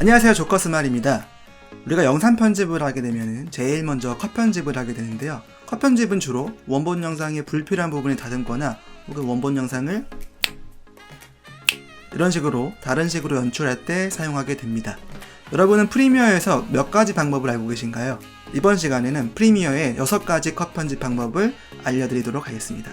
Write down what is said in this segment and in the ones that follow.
안녕하세요. 조커스말입니다. 우리가 영상 편집을 하게 되면 제일 먼저 컷 편집을 하게 되는데요. 컷 편집은 주로 원본 영상의 불필요한 부분을 다듬거나 혹은 원본 영상을 이런 식으로 다른 식으로 연출할 때 사용하게 됩니다. 여러분은 프리미어에서 몇 가지 방법을 알고 계신가요? 이번 시간에는 프리미어의 6가지 컷 편집 방법을 알려드리도록 하겠습니다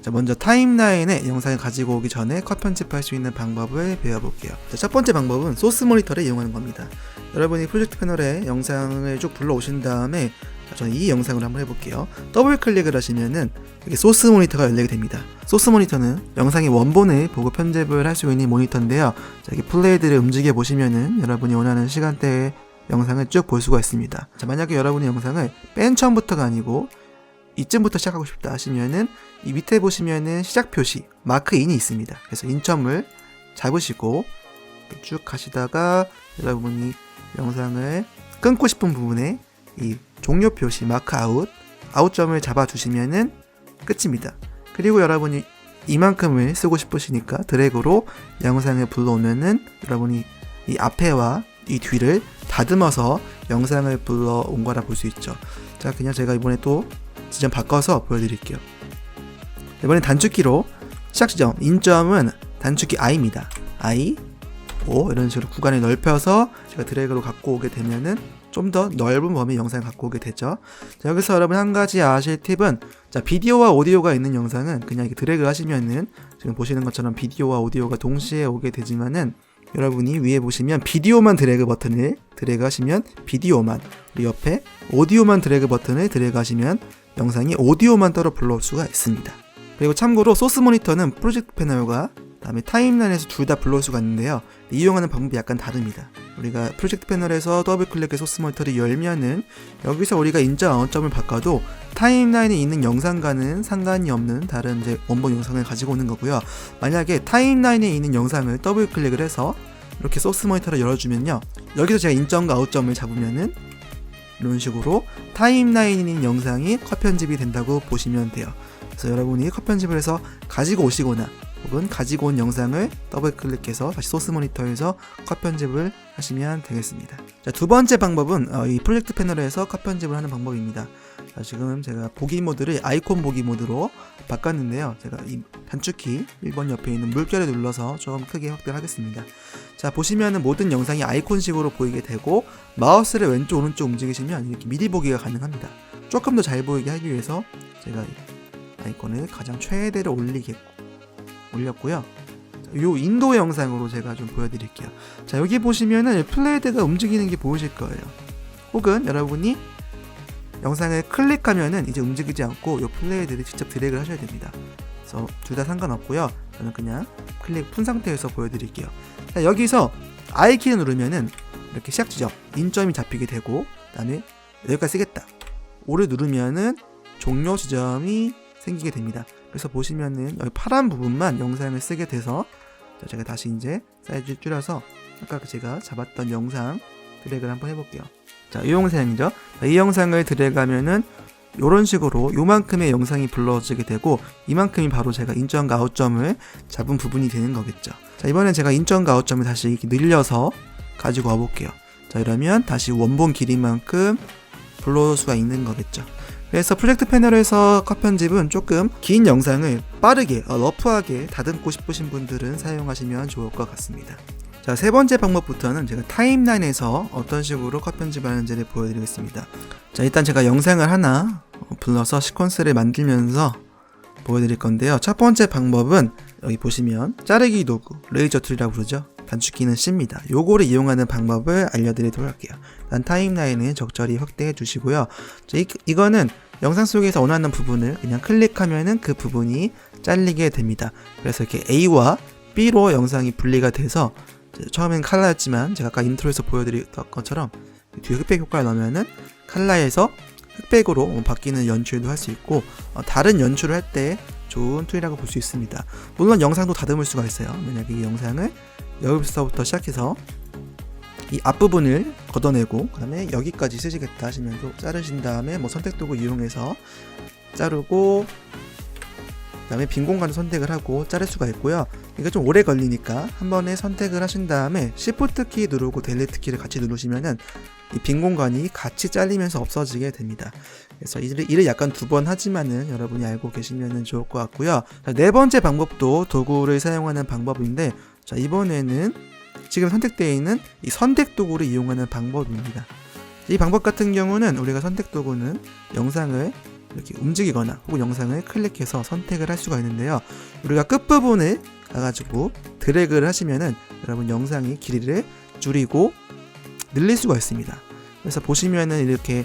자, 먼저 타임라인에 영상을 가지고 오기 전에 컷 편집할 수 있는 방법을 배워볼게요. 자, 첫 번째 방법은 소스 모니터를 이용하는 겁니다. 여러분이 프로젝트 패널에 영상을 쭉 불러오신 다음에 자, 저는 이 영상을 한번 해볼게요. 더블 클릭을 하시면은 이렇게 소스 모니터가 열리게 됩니다. 소스 모니터는 영상의 원본을 보고 편집을 할 수 있는 모니터인데요. 자, 이렇게 플레이드를 움직여 보시면은 여러분이 원하는 시간대에 영상을 쭉 볼 수가 있습니다. 자, 만약에 여러분의 영상을 맨 처음부터가 아니고 이쯤부터 시작하고 싶다 하시면은 이 밑에 보시면은 시작 표시 마크 인이 있습니다. 그래서 인점을 잡으시고 쭉 가시다가 여러분이 영상을 끊고 싶은 부분에 이 종료 표시 마크 아웃 아웃점을 잡아 두시면은 끝입니다. 그리고 여러분이 이만큼을 쓰고 싶으시니까 드래그로 영상을 불러오면은 여러분이 이 앞에와 이 뒤를 다듬어서 영상을 불러온 거라 볼 수 있죠. 자, 그냥 제가 이번에 또 지점 바꿔서 보여드릴게요. 이번엔 단축키로 시작 지점 인점은 단축키 i입니다. i o 이런 식으로 구간을 넓혀서 제가 드래그로 갖고 오게 되면은 좀 더 넓은 범위 영상을 갖고 오게 되죠. 자, 여기서 여러분 한 가지 아실 팁은 자 비디오와 오디오가 있는 영상은 그냥 이렇게 드래그 하시면은 지금 보시는 것처럼 비디오와 오디오가 동시에 오게 되지만은 여러분이 위에 보시면 비디오만 드래그 버튼을 드래그 하시면 비디오만 옆에 오디오만 드래그 버튼을 드래그 하시면 영상이 오디오만 따로 불러올 수가 있습니다. 그리고 참고로 소스 모니터는 프로젝트 패널과 다음에 타임라인에서 둘 다 불러올 수가 있는데요. 이용하는 방법이 약간 다릅니다. 우리가 프로젝트 패널에서 더블 클릭해 소스 모니터를 열면은 여기서 우리가 인적 아웃점을 바꿔도 타임라인에 있는 영상과는 상관이 없는 다른 이제 원본 영상을 가지고 오는 거고요. 만약에 타임라인에 있는 영상을 더블 클릭을 해서 이렇게 소스 모니터를 열어주면요. 여기서 제가 인점과 아웃점을 잡으면은 이런 식으로 타임라인에 있는 영상이 컷 편집이 된다고 보시면 돼요. 그래서 여러분이 컷 편집을 해서 가지고 오시거나 혹은 가지고 온 영상을 더블 클릭해서 다시 소스 모니터에서 컷 편집을 하시면 되겠습니다. 자, 두 번째 방법은 어, 이 프로젝트 패널에서 컷 편집을 하는 방법입니다. 자, 지금 제가 보기 모드를 아이콘 보기 모드로 바꿨는데요. 제가 이 단축키 1번 옆에 있는 물결을 눌러서 좀 크게 확대를 하겠습니다. 자, 보시면은 모든 영상이 아이콘식으로 보이게 되고 마우스를 왼쪽 오른쪽 움직이시면 이렇게 미리 보기가 가능합니다. 조금 더 잘 보이게 하기 위해서 제가 이 아이콘을 가장 최대로 올리게 올렸고요. 자, 요 인도 영상으로 제가 좀 보여드릴게요. 자 여기 보시면은 플레이드가 움직이는 게 보이실 거예요. 혹은 여러분이 영상을 클릭하면은 이제 움직이지 않고 요 플레이드를 직접 드래그를 하셔야 됩니다. 그래서 둘 다 상관없고요. 저는 그냥 클릭 푼 상태에서 보여드릴게요. 자 여기서 I 키를 누르면은 이렇게 시작 지점 인점이 잡히게 되고 그다음에 여기까지 쓰겠다. 오를 누르면은 종료 지점이 생기게 됩니다. 그래서 보시면은 여기 파란 부분만 영상을 쓰게 돼서 자, 제가 다시 이제 사이즈 줄여서 아까 그 제가 잡았던 영상 드래그를 한번 해볼게요. 자, 이 영상이죠. 자, 이 영상을 드래그하면은 이런 식으로 요만큼의 영상이 불러지게 되고 이만큼이 바로 제가 인점과 아웃점을 잡은 부분이 되는 거겠죠. 자, 이번엔 제가 인점과 아웃점을 다시 이렇게 늘려서 가지고 와볼게요. 자, 이러면 다시 원본 길이만큼 불러올 수가 있는 거겠죠. 그래서 프로젝트 패널에서 컷 편집은 조금 긴 영상을 빠르게 어, 러프하게 다듬고 싶으신 분들은 사용하시면 좋을 것 같습니다. 자, 세 번째 방법부터는 제가 타임라인에서 어떤 식으로 컷 편집하는지를 보여드리겠습니다. 자, 일단 제가 영상을 하나 어, 불러서 시퀀스를 만들면서 보여드릴 건데요. 첫 번째 방법은 여기 보시면 자르기 도구, 레이저 툴이라고 부르죠. 단축키는 C입니다. 요거를 이용하는 방법을 알려드리도록 할게요. 일단 타임라인을 적절히 확대해 주시고요. 자, 이, 이거는 영상 속에서 원하는 부분을 그냥 클릭하면은 그 부분이 잘리게 됩니다. 그래서 이렇게 A와 B로 영상이 분리가 돼서 처음엔 칼라였지만 제가 아까 인트로에서 보여드렸던 것처럼 뒤에 흑백 효과를 넣으면은 칼라에서 흑백으로 바뀌는 연출도 할 수 있고 어, 다른 연출을 할 때 좋은 툴이라고 볼 수 있습니다. 물론 영상도 다듬을 수가 있어요. 만약에 이 영상을 여기서부터 시작해서 이 앞부분을 걷어내고 그 다음에 여기까지 쓰시겠다 하시면 또 자르신 다음에 뭐 선택 도구 이용해서 자르고 그 다음에 빈 공간을 선택을 하고 자를 수가 있고요 이거 좀 오래 걸리니까 한 번에 선택을 하신 다음에 Shift 키 누르고 델리트 키를 같이 누르시면은 이 빈 공간이 같이 잘리면서 없어지게 됩니다. 그래서 일을, 일을 약간 두 번 하지만은 여러분이 알고 계시면 좋을 것 같고요. 자, 네 번째 방법도 도구를 사용하는 방법인데 자, 이번에는 지금 선택되어 있는 이 선택 도구를 이용하는 방법입니다. 이 방법 같은 경우는 우리가 선택 도구는 영상을 이렇게 움직이거나 혹은 영상을 클릭해서 선택을 할 수가 있는데요. 우리가 끝부분을 가가지고 드래그를 하시면은 여러분 영상의 길이를 줄이고 늘릴 수가 있습니다. 그래서 보시면은 이렇게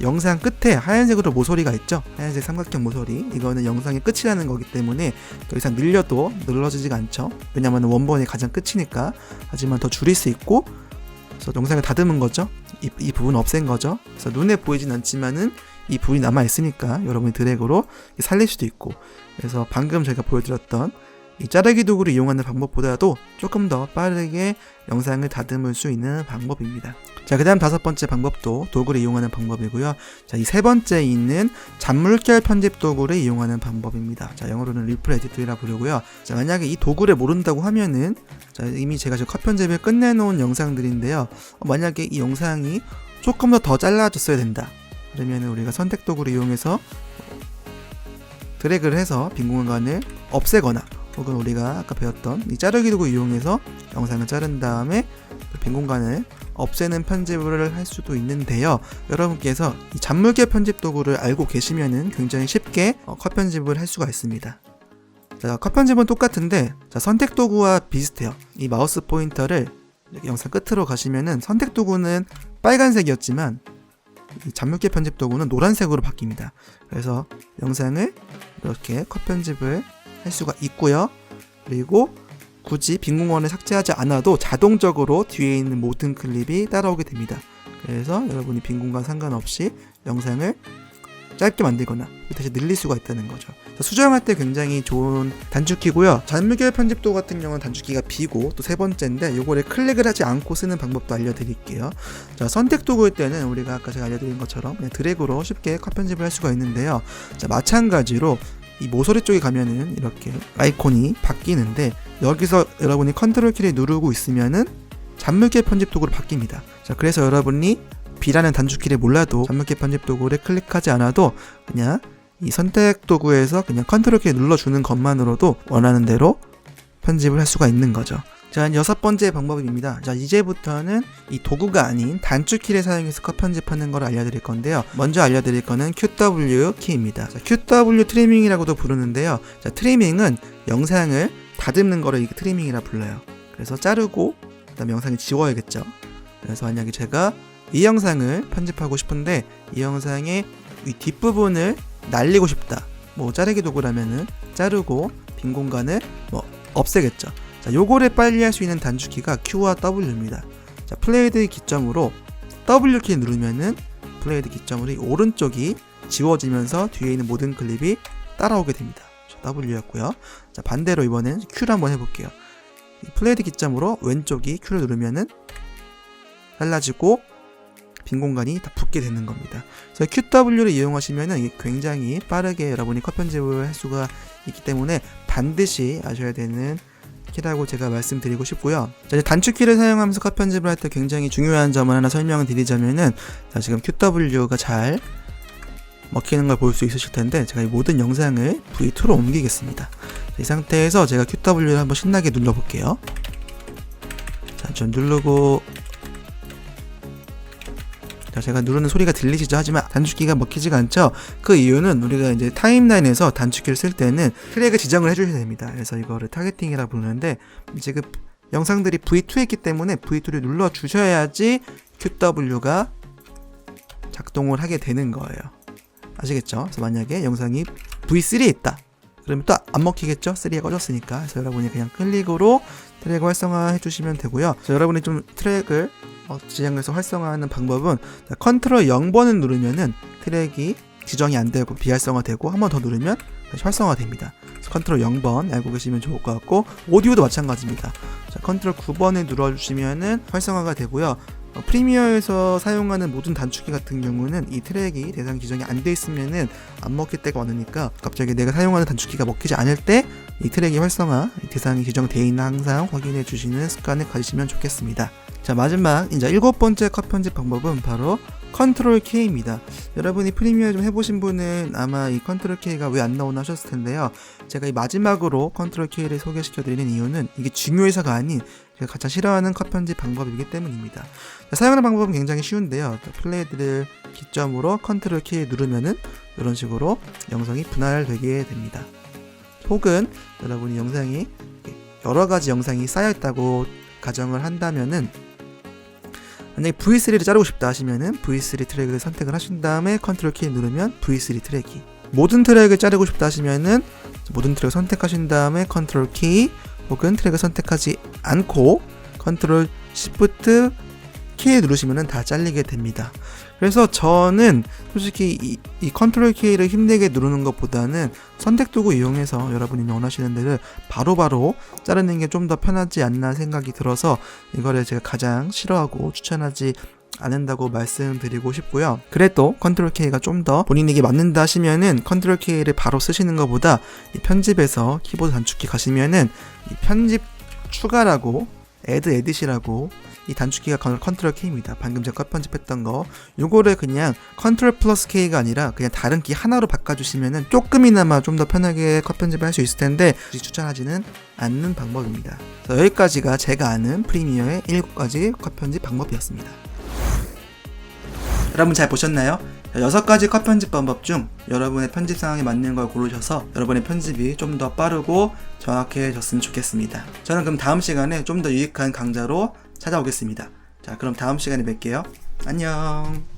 영상 끝에 하얀색으로 모서리가 있죠. 하얀색 삼각형 모서리. 이거는 영상의 끝이라는 거기 때문에 더 이상 늘려도 늘어지지가 않죠. 왜냐면 원본이 가장 끝이니까. 하지만 더 줄일 수 있고, 그래서 영상을 다듬은 거죠. 이, 이 부분 없앤 거죠. 그래서 눈에 보이진 않지만은 이 부분이 남아 있으니까 여러분이 드래그로 살릴 수도 있고. 그래서 방금 저희가 보여드렸던 이 자르기 도구를 이용하는 방법보다도 조금 더 빠르게 영상을 다듬을 수 있는 방법입니다. 자, 그 다음 다섯 번째 방법도 도구를 이용하는 방법이고요. 자, 이 세 번째 있는 잔물결 편집 도구를 이용하는 방법입니다. 자, 영어로는 리플 에디터라 부르고요. 자, 만약에 이 도구를 모른다고 하면은 자, 이미 제가 지금 컷 편집을 끝내놓은 영상들인데요. 어, 만약에 이 영상이 조금 더 더 잘라줬어야 된다. 그러면 우리가 선택 도구를 이용해서 드래그를 해서 빈 공간을 없애거나 혹은 우리가 아까 배웠던 이 자르기 도구 이용해서 영상을 자른 다음에 그빈 공간을 없애는 편집을 할 수도 있는데요. 여러분께서 이 잔물계 편집 도구를 알고 계시면은 굉장히 쉽게 어, 컷 편집을 할 수가 있습니다. 자, 컷 편집은 똑같은데 자, 선택 도구와 비슷해요. 이 마우스 포인터를 이렇게 영상 끝으로 가시면은 선택 도구는 빨간색이었지만 이 잔물계 편집 도구는 노란색으로 바뀝니다. 그래서 영상을 이렇게 컷 편집을 할 수가 있고요. 그리고 굳이 빈 공간을 삭제하지 않아도 자동적으로 뒤에 있는 모든 클립이 따라오게 됩니다. 그래서 여러분이 빈 공간 상관없이 영상을 짧게 만들거나 다시 늘릴 수가 있다는 거죠. 수정할 때 굉장히 좋은 단축키고요. 잔무결 편집도 같은 경우는 단축키가 B고 또 세 번째인데 요거를 클릭을 하지 않고 쓰는 방법도 알려드릴게요. 자 선택 도구일 때는 우리가 아까 제가 알려드린 것처럼 그냥 드래그로 쉽게 컷 편집을 할 수가 있는데요. 자 마찬가지로 이 모서리 쪽에 가면은 이렇게 아이콘이 바뀌는데 여기서 여러분이 컨트롤 키를 누르고 있으면은 잔물계 편집 도구로 바뀝니다. 자, 그래서 여러분이 B라는 단축키를 몰라도 잔물계 편집 도구를 클릭하지 않아도 그냥 이 선택 도구에서 그냥 컨트롤 키 눌러주는 것만으로도 원하는 대로 편집을 할 수가 있는 거죠. 자, 여섯 번째 방법입니다. 자, 이제부터는 이 도구가 아닌 단축키를 사용해서 컷 편집하는 걸 알려드릴 건데요. 먼저 알려드릴 거는 QW 키입니다. 자, QW 트리밍이라고도 부르는데요. 자, 트리밍은 영상을 다듬는 거를 이게 트리밍이라 불러요. 그래서 자르고 그다음 영상을 지워야겠죠. 그래서 만약에 제가 이 영상을 편집하고 싶은데 이 영상의 이 뒷부분을 날리고 싶다. 뭐 자르기 도구라면은 자르고 빈 공간을 뭐 없애겠죠. 자, 요거를 빨리 할 수 있는 단축키가 Q와 W입니다. 자, 플레이드 기점으로 W 키 누르면은 플레이드 기점으로 이 오른쪽이 지워지면서 뒤에 있는 모든 클립이 따라오게 됩니다. 자, W였고요. 자, 반대로 이번엔 Q를 한번 해볼게요. 이 플레이드 기점으로 왼쪽이 Q를 누르면은 달라지고 빈 공간이 다 붙게 되는 겁니다. 그래서 QW를 이용하시면은 굉장히 빠르게 여러분이 컷 편집을 할 수가 있기 때문에 반드시 아셔야 되는 키라고 제가 말씀드리고 싶고요. 자, 이제 단축키를 사용하면서 컷 편집을 할 때 굉장히 중요한 점을 하나 설명을 드리자면은 자, 지금 QW가 잘 먹히는 걸 볼 수 있으실 텐데 제가 이 모든 영상을 V2로 옮기겠습니다. 자, 이 상태에서 제가 QW를 한번 신나게 눌러볼게요. 자, 좀 누르고 자, 제가 누르는 소리가 들리시죠? 하지만 단축키가 먹히지가 않죠? 그 이유는 우리가 이제 타임라인에서 단축키를 쓸 때는 트랙을 지정을 해주셔야 됩니다. 그래서 이거를 타겟팅이라 부르는데 지금 영상들이 V2였기 때문에 V2를 눌러 주셔야지 QW가 작동을 하게 되는 거예요. 아시겠죠? 그래서 만약에 영상이 V3에 있다. 그러면 또 안 먹히겠죠? 3가 꺼졌으니까. 그래서 여러분이 그냥 클릭으로 트랙 활성화 해 주시면 되고요. 그래서 여러분이 좀 트랙을 어, 지정해서 활성화하는 방법은 자, 컨트롤 0번을 누르면은 트랙이 지정이 안 되고 비활성화되고 한 번 더 누르면 다시 활성화됩니다. 컨트롤 0번 알고 계시면 좋을 것 같고 오디오도 마찬가지입니다. 자, 컨트롤 9번을 눌러주시면은 활성화가 되고요. 어, 프리미어에서 사용하는 모든 단축키 같은 경우는 이 트랙이 대상 지정이 안 돼 있으면은 안 먹힐 때가 많으니까 갑자기 내가 사용하는 단축키가 먹히지 않을 때 이 트랙의 활성화, 이 대상이 지정되어 있는 항상 확인해 주시는 습관을 가지시면 좋겠습니다. 자, 마지막 이제 일곱 번째 컷 편집 방법은 바로 컨트롤 K입니다. 여러분이 프리미어 좀 해보신 분은 아마 이 컨트롤 K가 왜 안 나오나 하셨을 텐데요. 제가 이 마지막으로 컨트롤 K를 소개시켜 드리는 이유는 이게 중요해서가 아닌 제가 가장 싫어하는 컷 편집 방법이기 때문입니다. 자, 사용하는 방법은 굉장히 쉬운데요. 플레이드를 기점으로 컨트롤 K 누르면은 이런 식으로 영상이 분할되게 됩니다. 혹은 여러분이 영상이 여러 가지 영상이 쌓여 있다고 가정을 한다면은 만약에 V3를 자르고 싶다 하시면은 V3 트랙을 선택을 하신 다음에 컨트롤 K 누르면 V3 트랙이 모든 트랙을 자르고 싶다 하시면은 모든 트랙을 선택하신 다음에 컨트롤 K 혹은 트랙을 선택하지 않고 컨트롤 Shift K 누르시면은 다 잘리게 됩니다. 그래서 저는 솔직히 이, 이 컨트롤 K를 힘들게 누르는 것보다는 선택 도구 이용해서 여러분이 원하시는 데를 바로 바로 자르는 게 좀 더 편하지 않나 생각이 들어서 이거를 제가 가장 싫어하고 추천하지 않는다고 말씀드리고 싶고요. 그래도 컨트롤 K가 좀 더 본인에게 맞는다 하시면은 컨트롤 K를 바로 쓰시는 것보다 이 편집에서 키보드 단축키 가시면은 이 편집 추가라고 애드 에딧이라고 이 단축키가 컨- 컨트롤 K입니다. 방금 제가 컷 편집했던 거 요거를 그냥 컨트롤 플러스 K가 아니라 그냥 다른 키 하나로 바꿔주시면은 조금이나마 좀 더 편하게 컷 편집을 할 수 있을 텐데 추천하지는 않는 방법입니다. 여기까지가 제가 아는 프리미어의 7가지 컷 편집 방법이었습니다. 여러분 잘 보셨나요? 여섯 가지 컷 편집 방법 중 여러분의 편집 상황에 맞는 걸 고르셔서 여러분의 편집이 좀 더 빠르고 정확해졌으면 좋겠습니다. 저는 그럼 다음 시간에 좀 더 유익한 강좌로 찾아오겠습니다. 자, 그럼 다음 시간에 뵐게요. 안녕.